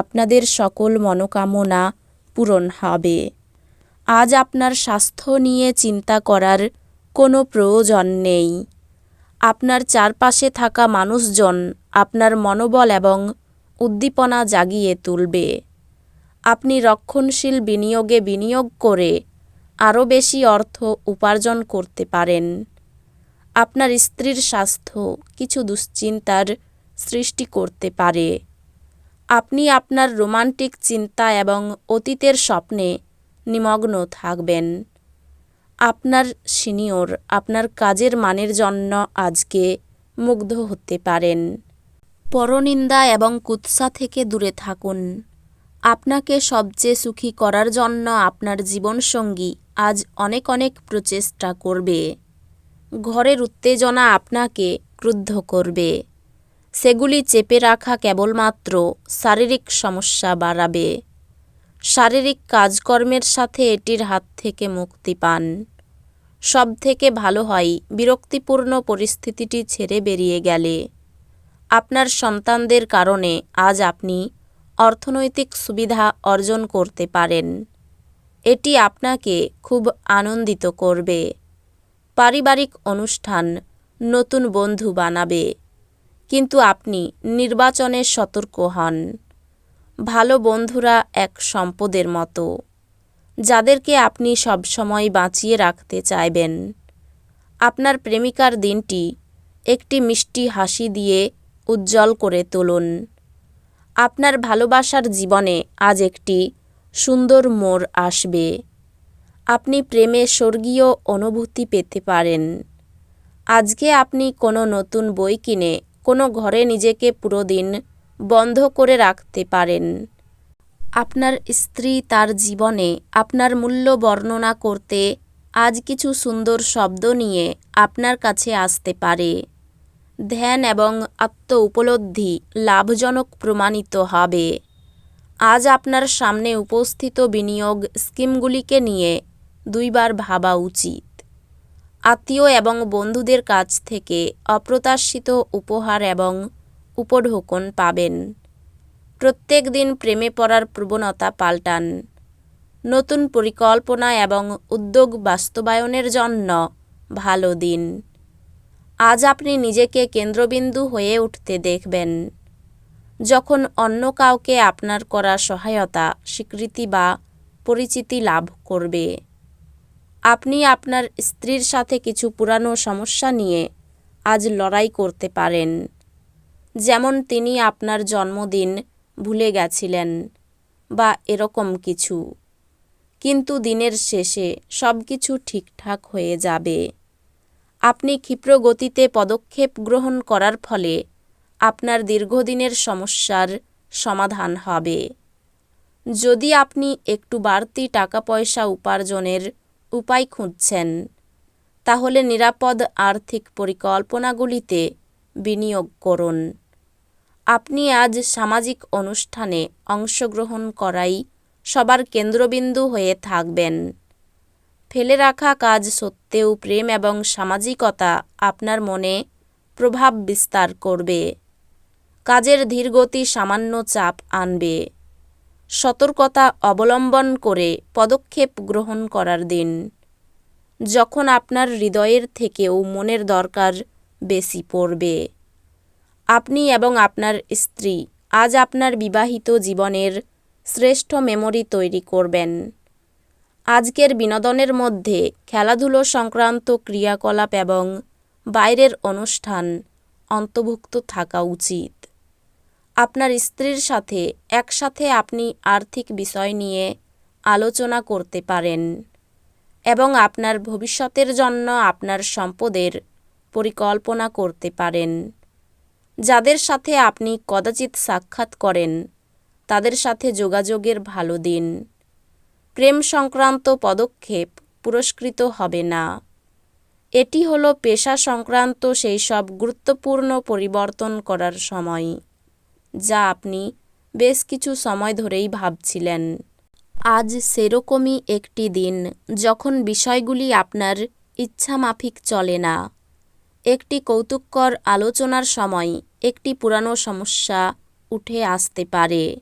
আপনাদের সকল মনোকামনা পূরণ হবে। আজ আপনার স্বাস্থ্য নিয়ে চিন্তা করার কোনো প্রয়োজন নেই। আপনার চারপাশে থাকা মানুষজন আপনার মনোবল এবং উদ্দীপনা জাগিয়ে তুলবে। আপনি রক্ষণশীল বিনিয়োগে বিনিয়োগ করে আরও বেশি অর্থ উপার্জন করতে পারেন। আপনার স্ত্রীর স্বাস্থ্য কিছু দুশ্চিন্তার সৃষ্টি করতে পারে। আপনি আপনার রোমান্টিক চিন্তা এবং অতীতের স্বপ্নে নিমগ্ন থাকবেন। আপনার সিনিয়র আপনার কাজের মানের জন্য আজকে মুগ্ধ হতে পারেন। পরনিন্দা এবং কুৎসা থেকে দূরে থাকুন। আপনাকে সবচেয়ে সুখী করার জন্য আপনার জীবনসঙ্গী আজ অনেক অনেক প্রচেষ্টা করবে। ঘরের উত্তেজনা আপনাকে ক্রুদ্ধ করবে। সেগুলি চেপে রাখা কেবলমাত্র শারীরিক সমস্যা বাড়াবে। শারীরিক কাজকর্মের সাথে এটির হাত থেকে মুক্তি পান। সব থেকে ভালো হয় বিরক্তিপূর্ণ পরিস্থিতিটি ছেড়ে বেরিয়ে গেলে। আপনার সন্তানদের কারণে আজ আপনি অর্থনৈতিক সুবিধা অর্জন করতে পারেন। এটি আপনাকে খুব আনন্দিত করবে। পারিবারিক অনুষ্ঠান নতুন বন্ধু বানাবে। কিন্তু আপনি নির্বাচনে সতর্ক হন। ভালো বন্ধুরা এক সম্পদের মতো, যাদেরকে আপনি সবসময় বাঁচিয়ে রাখতে চাইবেন। আপনার প্রেমিকার দিনটি একটি মিষ্টি হাসি দিয়ে উজ্জ্বল করে তুলুন। আপনার ভালোবাসার জীবনে আজ একটি সুন্দর মোড় আসবে। আপনি প্রেমে স্বর্গীয় অনুভূতি পেতে পারেন। আজকে আপনি কোনো নতুন বই কিনে কোনো ঘরে নিজেকে পুরো দিন বন্ধ করে রাখতে পারেন। আপনার স্ত্রী তার জীবনে আপনার মূল্য বর্ণনা করতে আজ কিছু সুন্দর শব্দ নিয়ে আপনার কাছে আসতে পারে। ধ্যান এবং আত্ম উপলব্ধি লাভজনক প্রমাণিত হবে। আজ আপনার সামনে উপস্থিত বিনিয়োগ স্কিমগুলিকে নিয়ে দুইবার ভাবা উচিত। আত্মীয় এবং বন্ধুদের কাছ থেকে অপ্রত্যাশিত উপহার এবং উপঢৌকন পাবেন। প্রত্যেক দিন প্রেমে পড়ার প্রবণতা পাল্টান। নতুন পরিকল্পনা এবং উদ্যোগ বাস্তবায়নের জন্য ভালো দিন। আজ আপনি নিজেকে কেন্দ্রবিন্দু হয়ে উঠতে দেখবেন। যখন অন্য কাউকে আপনার করা সহায়তা, স্বীকৃতি বা পরিচিতি লাভ করবে। আপনি আপনার স্ত্রীর সাথে কিছু পুরানো সমস্যা নিয়ে আজ লড়াই করতে পারেন। যেমন তিনি আপনার জন্মদিন ভুলে গেছিলেন বা এরকম কিছু। কিন্তু দিনের শেষে সব কিছু ঠিকঠাক হয়ে যাবে। আপনি ক্ষিপ্র গতিতে পদক্ষেপ গ্রহণ করার ফলে আপনার দীর্ঘদিনের সমস্যার সমাধান হবে। যদি আপনি একটু বাড়তি টাকা পয়সা উপার্জনের উপায় খুঁজছেন, তাহলে নিরাপদ আর্থিক পরিকল্পনাগুলিতে বিনিয়োগ করুন। আপনি আজ সামাজিক অনুষ্ঠানে অংশগ্রহণ করাই সবার কেন্দ্রবিন্দু হয়ে থাকবেন। ফেলে রাখা কাজ সত্ত্বেও প্রেম এবং সামাজিকতা আপনার মনে প্রভাব বিস্তার করবে। কাজের ধীরগতি সামান্য চাপ আনবে। সতর্কতা অবলম্বন করে পদক্ষেপ গ্রহণ করার দিন। যখন আপনার হৃদয়ের থেকেও মনের দরকার বেশি পড়বে। আপনি এবং আপনার স্ত্রী আজ আপনার বিবাহিত জীবনের শ্রেষ্ঠ মেমরি তৈরি করবেন। আজকের বিনোদনের মধ্যে খেলাধুলো সংক্রান্ত ক্রিয়াকলাপ এবং বাইরের অনুষ্ঠান অন্তর্ভুক্ত থাকা উচিত। আপনার স্ত্রীর সাথে একসাথে আপনি আর্থিক বিষয় নিয়ে আলোচনা করতে পারেন এবং আপনার ভবিষ্যতের জন্য আপনার সম্পদের পরিকল্পনা করতে পারেন। যাদের সাথে আপনি কদাচিৎ সাক্ষাৎ করেন, তাদের সাথে যোগাযোগের ভালো দিন। প্রেম সংক্রান্ত পদক্ষেপ পুরস্কৃত হবে না। এটি হলো পেশা সংক্রান্ত সেই সব গুরুত্বপূর্ণ পরিবর্তন করার সময়। যা আপনি বেশ কিছু সময় ধরেই ভাবছিলেন। আজ সেরকমই একটি দিন যখন বিষয়গুলি আপনার ইচ্ছামাফিক চলে না। একটি কৌতুককর আলোচনার সময় একটি পুরানো সমস্যা উঠে আসতে পারে,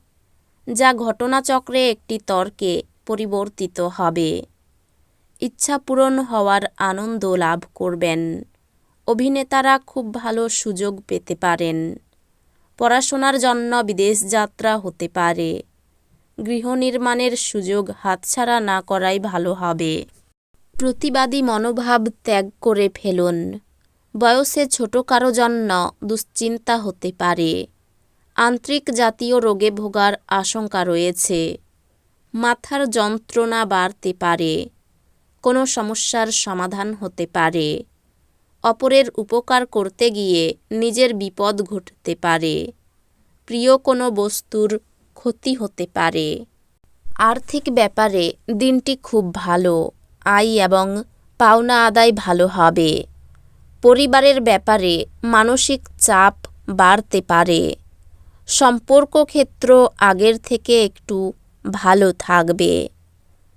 যা ঘটনাচক্রে একটি তর্কে পরিবর্তিত হবে। ইচ্ছা পূরণ হওয়ার আনন্দ লাভ করবেন। অভিনেতারা খুব ভালো সুযোগ পেতে পারেন। পড়াশোনার জন্য বিদেশ যাত্রা হতে পারে। গৃহ নির্মাণের সুযোগ হাতছাড়া না করাই ভালো হবে। প্রতিবাদী মনোভাব ত্যাগ করে ফেলুন। বয়সে ছোট কারও জন্য দুশ্চিন্তা হতে পারে। আন্তরিক জাতীয় রোগে ভোগার আশঙ্কা রয়েছে। মাথার যন্ত্রণা বাড়তে পারে। কোনো সমস্যার সমাধান হতে পারে। অপরের উপকার করতে গিয়ে নিজের বিপদ ঘটতে পারে। প্রিয় কোনো বস্তুর ক্ষতি হতে পারে। আর্থিক ব্যাপারে দিনটি খুব ভালো, আয় এবং পাওনা আদায় ভালো হবে। পরিবারের ব্যাপারে মানসিক চাপ বাড়তে পারে। সম্পর্ক ক্ষেত্র আগের থেকে একটু ভালো থাকবে।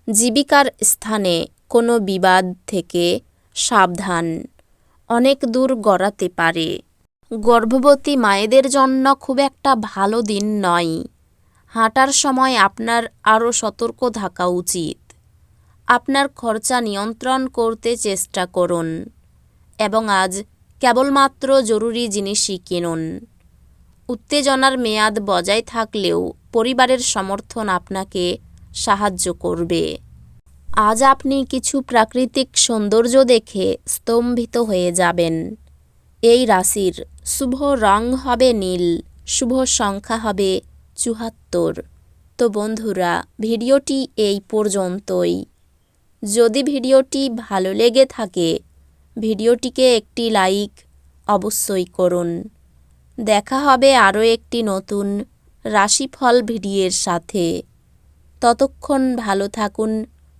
জীবিকার স্থানে কোনো বিবাদ থেকে সাবধান। অনেক দূর গড়াতে পারে। গর্ভবতী মায়েদের জন্য খুব একটা ভালো দিন নয়। হাঁটার সময় আপনার আরও সতর্ক থাকা উচিত। আপনার খরচা নিয়ন্ত্রণ করতে চেষ্টা করুন এবং আজ কেবলমাত্র জরুরি জিনিসই কিনুন। উত্তেজনার মেয়াদ বজায় থাকলেও পরিবারের সমর্থন আপনাকে সাহায্য করবে। আজ আপনি কিছু প্রাকৃতিক সৌন্দর্য দেখে স্তম্ভিত হয়ে যাবেন। এই রাশির শুভ রং হবে নীল, শুভ সংখ্যা হবে চুহাত্তর তো বন্ধুরা, ভিডিওটি এই পর্যন্তই। যদি ভিডিওটি ভালো লেগে থাকে, ভিডিওটিকে একটি লাইক অবশ্যই করুন। দেখা হবে আরও একটি নতুন রাশিফল ভিডিওর সাথে। ততক্ষণ ভালো থাকুন